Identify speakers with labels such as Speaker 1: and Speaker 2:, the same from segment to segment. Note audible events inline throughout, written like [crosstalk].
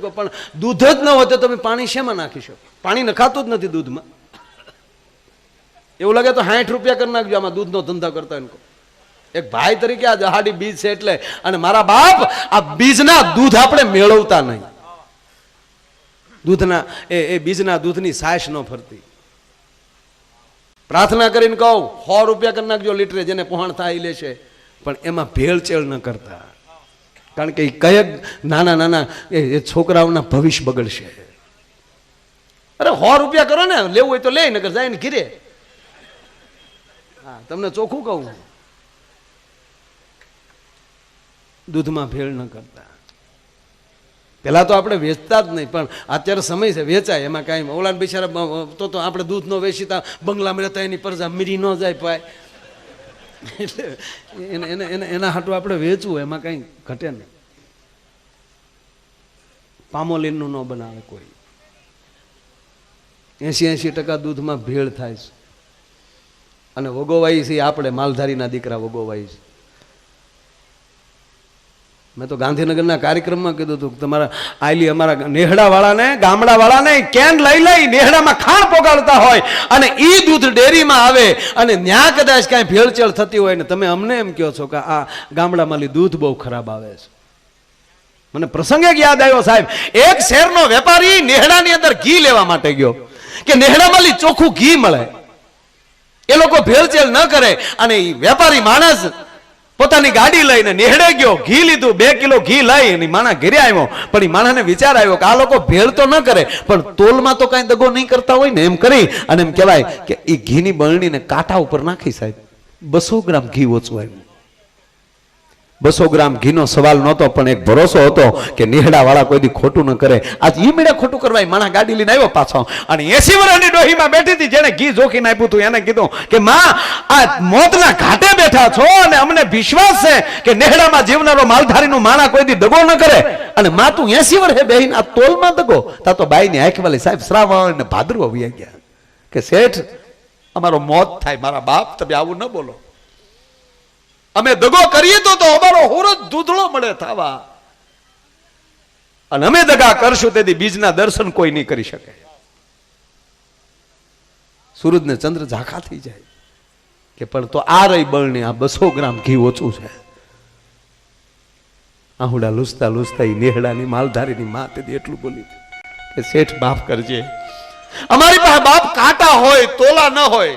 Speaker 1: પણ દૂધ જ ન હોય તો તમે પાણી શેમાં નાખી પાણી નખાતું જ નથી દૂધમાં. એવું લાગે તો સાઠ રૂપિયા કરી નાખજો, આમાં દૂધનો ધંધો કરતા હોય એક ભાઈ તરીકે આ જહાડી બીજ છે એટલે અને મારા બાપ આ બીજના દૂધ આપણે મેળવતા નહીં. દૂધના, એ એ બીજના દૂધની સાયશ ન ફરતી. પ્રાર્થના કરીને કહું, સો રૂપિયા કરી નાખજો લીટરે, જેને પહોંચ થાય લેશે. પણ એમાં ભેળચેળ ન કરતા. કારણ કે એ કયક નાના નાના એ છોકરાઓના ભવિષ્ય બગડશે. અરે સો રૂપિયા કરો ને, લેવું હોય તો લે નગર જાય ને ઘીરે. હા, તમને ચોખ્ખું કહું દૂધમાં ભેળ ન કરતા. પહેલાં તો આપણે વેચતા જ નહીં, પણ અત્યારે સમય છે, વેચાય. એમાં કાંઈ ઓલાન બિચારા તો તો આપણે દૂધ ન વેચીતા બંગલા મળે એની પરજા મીરી ન જાય પાય. એટલે એને એને એને, એના હાટું આપણે વેચવું, એમાં કાંઈ ઘટે નહીં. પામોલીનનું ન બનાવે કોઈ. એસી એસી ટકા દૂધમાં ભેળ થાય છે. અને વગોવાઈ છે આપણે માલધારીના દીકરા વગોવાઈ છે. મેં તો ગાંધીનગરના કાર્યક્રમમાં કીધું હતું કે તમારા આયલી અમારા નેહડાવાળાને, ગામડાવાળાને ગામડા વાળાને કેન લઈ લઈ નેહડામાં ખાણ પોગાડતા હોય અને એ દૂધ ડેરીમાં આવે અને ન્યા કદાચ કાંઈ ભેળચેળ થતી હોય ને તમે અમને એમ કહો છો કે આ ગામડામાંથી દૂધ બહુ ખરાબ આવે છે. મને પ્રસંગે યાદ આવ્યો, સાહેબ. એક શહેરનો વેપારી નેહડાની અંદર ઘી લેવા માટે ગયો. કે નેહડામાંલી ચોખ્ખું ઘી મળે. એ લોકો ભેળચેળ ન કરે અને એ વેપારી માણસ પોતાની ગાડી લઈને નેહડે ગયો. ઘી લીધું, બે કિલો ઘી લઈ અને માણા ઘરે આવ્યો. પણ એ માણસને વિચાર આવ્યો કે આ લોકો ભેળ તો ન કરે, પણ તોલમાં તો કાંઈ દગો નહીં કરતા હોય ને એમ કરી અને એમ કહેવાય કે એ ઘીની બરણીને કાંઠા ઉપર નાખી સાહેબ. બસો ગ્રામ ઘી ઓછું આવ્યું. બસો ગ્રામ ઘીનો સવાલ નહોતો, પણ એક ભરોસો હતો કે નિહડાવાળા કોઈ દી ખોટું ન કરે. આજ ઈ મેળે ખોટું કરવા માણા ગાડી લઈને આવ્યો પાછો. અને એસી વર્ષની ડોહીમાં બેઠી હતી જેને ઘી જોખીને આપ્યું હતું. એને કીધું કે, માં, આ મોતના ઘાટે બેઠા છો અને અમને વિશ્વાસ છે કે નેહડામાં જીવનારો માલધારીનું માણા કોઈ દી દગો ન કરે. અને માં, તું એસી વર્ષે બેહીને આ તોલમાં દગો? તા તો બાઈની આંખ વાલી સાહેબ શ્રાવણ ને ભાદરવો આવી ગયા. કે શેઠ, અમારો મોત થાય, મારા બાપ, તમે આવું ન બોલો. અમે દગો કરીએ તો તો અમારો હુરજ દૂધળો મળે થવા. અને અમે દગા કરશું તેથી બીજના દર્શન કોઈ નહીં કરી શકે. સૂરજ ને ચંદ્ર ઝાંખા થઈ જાય. કે પણ તો આ રહી બળને આ બસો ગ્રામ ઘી ઓછું છે. આહુડા લુસતા લુસતા ઈ નેહડાની માલધારીની મા તેથી એટલું બોલી કે શેઠ માફ કરજે. અમારી પાસે બાપ કાંટા હોય, તોલા ન હોય.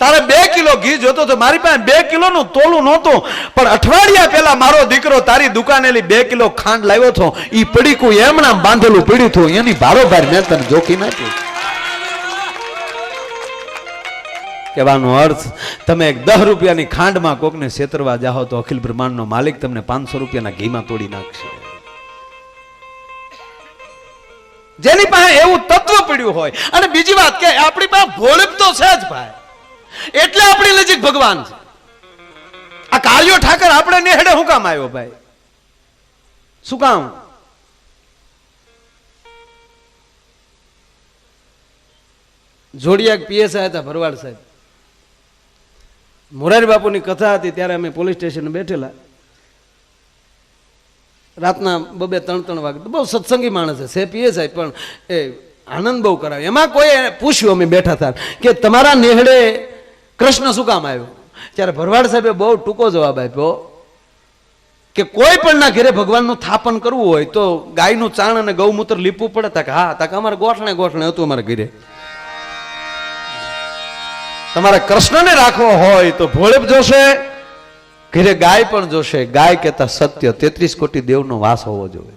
Speaker 1: તારે બે કિલો ઘી જોતો તો મારી પાસે બે કિલો નું તોલું નહોતું. પણ અઠવાડિયા પહેલા મારો દીકરો તારી દુકાને બે કિલો ખાંડ લાવ્યો હતો. એ પડીકું એમના બાંધેલું પીડ્યું હતું. એની ભારોભાર મેં તને જોખી નાખ્યું કહેવાનો અર્થ, તમે એક દસ રૂપિયાની ખાંડમાં કોકને છેતરવા જાઓ તો અખિલ બ્રહ્માંડનો માલિક તમને પાંચસો રૂપિયાના ઘીમાં તોડી નાખશે. જેની પાસે એવું તત્વ પડ્યું હોય. અને બીજી વાત કે આપણી પાસે ભોળપ તો છે જ ભાઈ. એટલે આપણી નજીક ભગવાન છે. આ કાર્યો ઠાકર આપણે નેહડે શું કામ આવ્યો ભાઈ? શું કામ? જોડિયા આવ્યા હતા ભરવાડ સાહેબ. મોરારી બાપુની કથા હતી, ત્યારે અમે પોલીસ સ્ટેશન બેઠેલા. રાતના બબે ત્રણ ત્રણ વાગે. બહુ સત્સંગી માણસ છે સે પીએસઆઈ, પણ એ આનંદ બહુ કરાવે. એમાં કોઈ પૂછ્યું, અમે બેઠા હતા, કે તમારા નેહડે કૃષ્ણ શું કામ આવ્યો? ત્યારે ભરવાડ સાહેબે બહુ ટૂંકો જવાબ આપ્યો કે કોઈ પણ ના ઘરે ભગવાનનું થાપન કરવું હોય તો ગાયનું ચાણ અને ગૌમૂત્ર લીપવું પડે. તા કે હા તા કે અમારે ગોઠણે ગોઠણે હતું અમારા ઘરે. તમારે કૃષ્ણને રાખવો હોય તો ભોળેપ જોશે, ઘરે ગાય પણ જોશે. ગાય કહેતા સત્ય, તેત્રીસ કોટી દેવનો વાસ હોવો જોઈએ.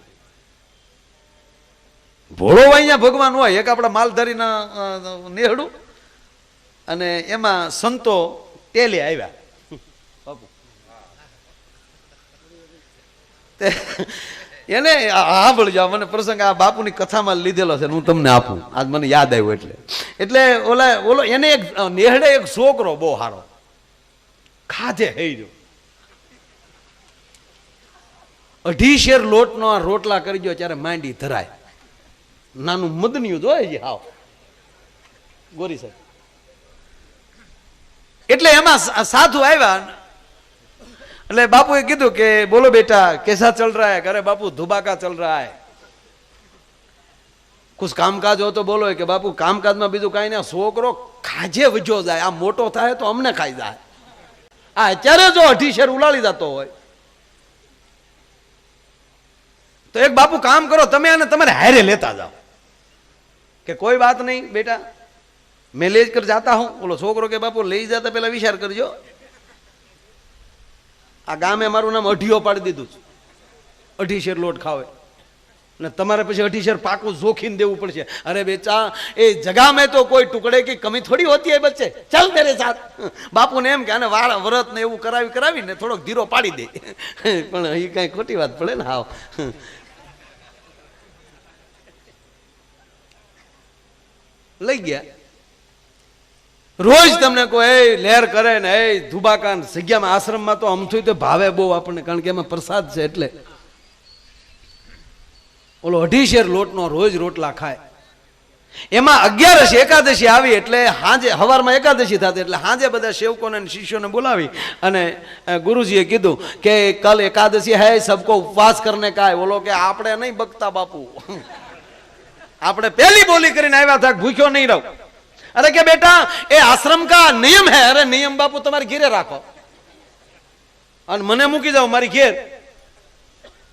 Speaker 1: ભોળો અહીંયા ભગવાન હોય, એક આપણા માલધારીના નેહડું. અને એમાં સંતો ટેલે આવ્યા. એને હા એને સાંભળજો મને પ્રસંગ, આ બાપુની કથામાં લીધેલો છે, હું તમને આપું. આજ મને યાદ આવ્યું એટલે. એટલે ઓલા, ઓલો, એને એક નેહડે એક છોકરો બહુ સારો ખાધે હૈર્યો. અઢી શેર લોટનો આ રોટલા કરી ગયો ત્યારે માંડી ધરાય. નાનું મદનિયું જોઈએ હાવ. ગોરી સાહેબ. એટલે એમાં સાધુ આવ્યા એટલે બાપુએ કીધું કે, બોલો બેટા, કેસા ચલ રહા હે? અરે બાપુ ધુબાકા ચલ રહા હે. કુછ કામકાજ હો તો બોલો કે, બાપુ, કામકાજમાં બીજું કાંઈ ના, છોકરો ખાજે વજો જાય. આ મોટો થાય તો અમને ખાઈ જાય. આ અત્યારે જો અઢી શેર ઉલાળી જતો હોય. તો એક બાપુ, કામ કરો, તમે અને તમારે હારે લેતા જાઓ. કે, કોઈ વાત નહીં, બેટા. મેં લઈ કર જતા હું બોલો છોકરો કે બાપુ લઈ જતા પેલા વિચાર કરજો આ ગામે મારું નામ અઢીઓ પાડી દીધું છે। અઢી શેર લોટ ખાવે। ને તમારે પછી અઢી શેર પાકું જોખીને દેવું પડશે। અરે બેચા, એ જગામે તો કોઈ ટુકડે કે કમી થોડી હોતી હોય બચ્ચે। ચાલ તેરે સાથ। બાપુને એમ કે, આને વાળ, વ્રત ને એવું કરાવી, કરાવીને થોડોક ધીરો પાડી દે. પણ એ કાંઈ ખોટી વાત પડે ને, હાવ. લઈ ગયા. રોજ તમને કોઈ લહેર કરે ને, એ ધુબાકાન જગ્યામાં આશ્રમમાં તો અમથું તો ભાવે બહુ આપણને, કારણ કે એમાં પ્રસાદ છે એટલે. ઓલો અઢી શેર લોટનો રોજ રોટલા ખાય. એમાં અગિયારસ એકાદશી આવી એટલે સાંજે હવારમાં એકાદશી થતી એટલે સાંજે બધા સેવકોને શિષ્યોને બોલાવી અને ગુરુજીએ કીધું કે, કલ એકાદશી હે, સબકો ઉપવાસ કરને કાય. બોલો કે, આપણે નહીં બગતા બાપુ. [laughs] આપણે પહેલી બોલી કરીને આવ્યા થાક ભૂખ્યો નહીં રહું. અરે કે બેટા, એ આશ્રમ કા નિયમ હે? અરે નિયમ બાપુ તમારે ઘેરે રાખો. અને મને મૂકી જાઓ મારી ઘેર.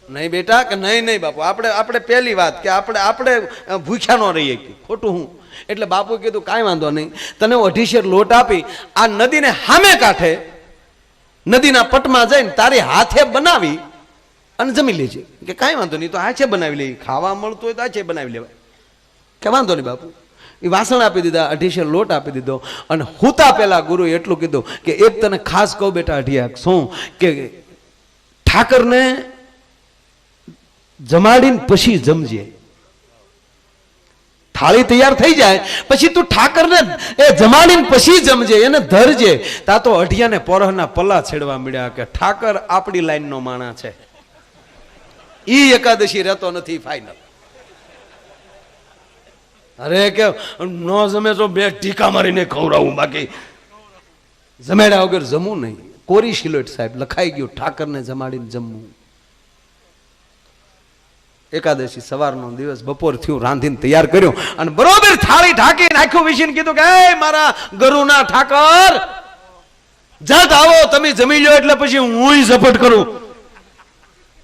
Speaker 1: નહીં બેટા કે નહીં નહીં બાપુ. આપણે આપણે પહેલી વાત કે આપણે આપણે ભૂખ્યા ન રહીએ ખોટું હું. એટલે બાપુ કીધું, કાંઈ વાંધો નહીં. તને હું અઢી લોટ આપી, આ નદીને હામે કાંઠે, નદીના પટમાં જઈને તારી હાથે બનાવી અને જમી લેજે. કે કાંઈ વાંધો નહીં, તો હાથે બનાવી લઈએ ખાવા મળતું હોય તો આ છે બનાવી લેવાય. કે વાંધો નહીં બાપુ. એ વાસણ આપી દીધા, અઢીસે લોટ આપી દીધો. અને હુતા પહેલા ગુરુએ એટલું કીધું કે એક તને ખાસ કહું, બેટા અઢિયા શું? કે ઠાકરને જમાડીને પછી જમજે. થાળી તૈયાર થઈ જાય, પછી તું ઠાકરને એ જમાડીને પછી જમજે, એને ધરજે. તા તો અઢિયાને પોરહના પલ્લા છેડવા મળ્યા કે ઠાકર આપણી લાઈનનો માણા છે. ઈ એકાદશી રહેતો નથી ફાઇનલ અરે કે ન જમે તો બે ટીકા મારીને ખવડાવું બાકી. જમેડ્યા વગર જમવું નહીં. કોરી શિલોટ સાહેબ લખાઈ ગયું, ઠાકરને જમાડીને જમવું. એકાદશી સવારનો દિવસ, બપોર થયું, રાંધીને તૈયાર કર્યો અને બરોબર થાળી ઢાંકી નાખ્યું, વિશીને કીધું કે મારા ગરુના ઠાકર જત આવો, તમે જમી લો એટલે પછી હું ઝપટ કરું.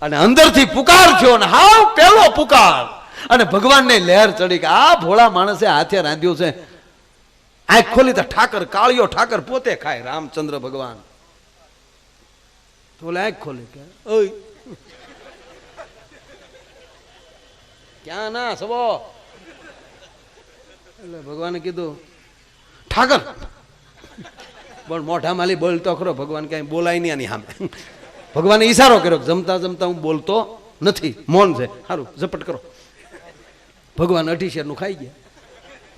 Speaker 1: અને અંદરથી પુકાર થયો ને હાવ પેલો પુકાર. અને ભગવાનને લહેર ચડી કે આ ભોળા માણસે હાથે રાંધ્યું છે. આંખ ખોલી તો ઠાકર કાળિયો ઠાકર પોતે ખાય, રામચંદ્ર ભગવાન. ઓલે આંખ ખોલી કે, ઓય. ક્યાં ના સબો? એટલે ભગવાને કીધું, ઠાકર. પણ મોઢા માલી બોલતો ખરો, ભગવાન ક્યાંય બોલાય નહીં આની સામે. ભગવાને ઈશારો કર્યો જમતા જમતા હું બોલતો નથી, મૌન છે. સારું ઝપટ કરો. ભગવાન અઢી ખાઈ ગયા.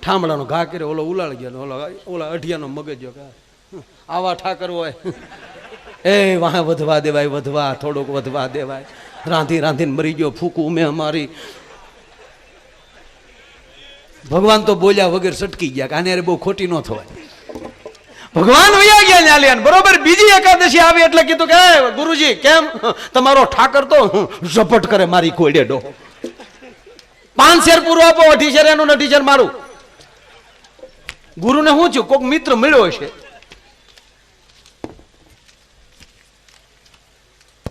Speaker 1: ઠામડાનો ઘા કર્યો, ઓલો ઉલાળ ગયો ઓલો ઓલા અઢિયાનો મગજ ગયો આવા ઠાકર હોય. [laughs] એ વાહ, વધવા દેવાય, વધવા, થોડોક વધવા દેવાય. રાંધી રાંધીને મરી ગયો, ફૂકું મેં અમારી. ભગવાન તો બોલ્યા વગર સટકી ગયા કે આને બહુ ખોટી ન થવાય. ભગવાન વયા ગયા ન્યાલિયાન લ્યા બરોબર? બીજી એકાદશી આવી એટલે કીધું કે ગુરુજી, કેમ? તમારો ઠાકર તો ઝપટ કરે મારી કોડે ડો પાંચ શેર પૂરો આપો અઢી શેર એનું અઢી શેર મારું. ગુરુને શું થયું કોઈક મિત્ર મળ્યો હશે.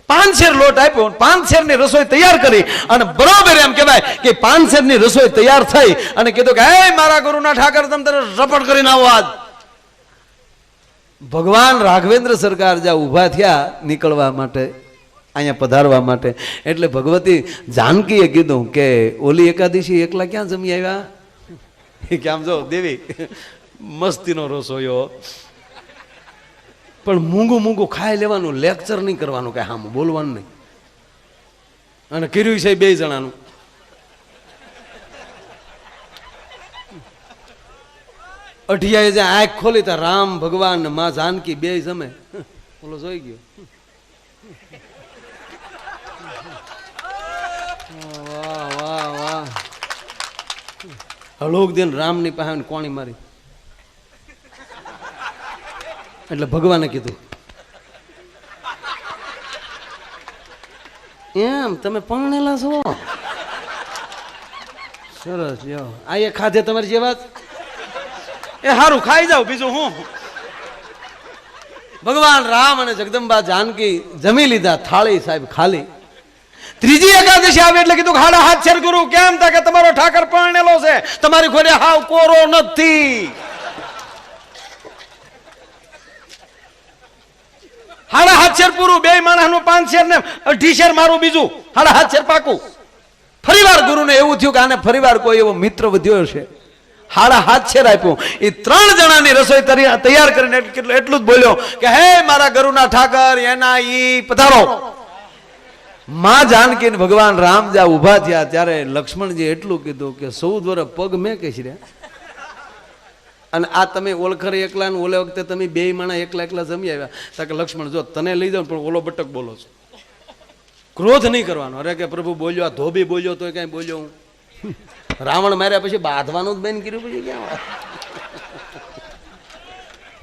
Speaker 1: પાંચ શેર લોટ આપ્યો પાંચ શેરની રસોઈ તૈયાર કરી અને બરોબર એમ કહેવાય કે પાંચ શેરની રસોઈ તૈયાર થઈ અને કીધું કે, હે મારા ગુરુના ઠાકર, તમે તને રપટ કરીને આવો આજ. ભગવાન રાઘવેન્દ્ર સરકાર જ્યાં ઊભા થયા નીકળવા માટે અહીંયા પધારવા માટે. એટલે ભગવતી જાનકીએ કીધું કે, ઓલી એકાદશી એકલા ક્યાં જમી આવ્યા? કે, આમ જો, દેવી, મસ્તીનો રસોયો પણ મૂંગું મૂંગું ખાઈ લેવાનું લેક્ચર નહીં કરવાનું કે હામ બોલવાનું નહીં. અને કર્યું છે બે જણાનું. અઢિયાએ જે આંખ ખોલી તો રામ ભગવાન, મા જાનકી, બે જમે. ઓલો જોઈ ગયો વાહ વાહ વાહ હલોક દિન રામની પાસે કોણી મારી. એટલે ભગવાને કીધું. એમ તમે પરણેલા છો? સરસ લ્યો. આ એ ખાધે તમારી જે વાત? એ સારું ખાઈ જાવ બીજું હું? ભગવાન રામ અને જગદંબા જાનકી જમી લીધા થાળી સાહેબ ખાલી. ત્રીજી એકાદશી આવે એટલે કીધું હાડા હાથ છેર ગુરુ કેમ તા કે તમારો ઠાકર પરણેલો છે? તમારી ઘોડે હાવ કોરો નથી. હાડા હાથ શેર પૂરું, બે માણસનું પાંચ શેર ને અઢી શેર મારું બીજું. હાડા હાથ શેર પાકું. ફરીવાર ગુરુને એવું થયું કે આને ફરીવાર કોઈ એવો મિત્ર વધ્યો છે હાડા હાથ શેર આપ્યું. એ ત્રણ જણાની રસોઈ તૈયાર કરીને એટલું જ બોલ્યો કે, હે મારા ગરુના ઠાકર, એના ઈ પધારો. માં જાનકી ભગવાન રામ જ્યાં ઊભા થયા ત્યારે લક્ષ્મણજી એટલું કીધું કે સૌદ વર્ષ પગ મેં કહીશ રે અને આ તમે ઓળખર એકલા ને ઓલે વખતે તમે બે માણા એકલા એકલા જમી આવ્યા. તા કે લક્ષ્મણ, જો તને લઈ જાઉં પણ ઓલો બટક બોલો છો. ક્રોધ નહીં કરવાનો. અરે કે પ્રભુ બોલ્યો, આ ધોબી બોલ્યો તો કઈ બોલ્યો હું. રાવણ માર્યા પછી બાંધવાનું જ બેન કર્યું પછી ક્યાં?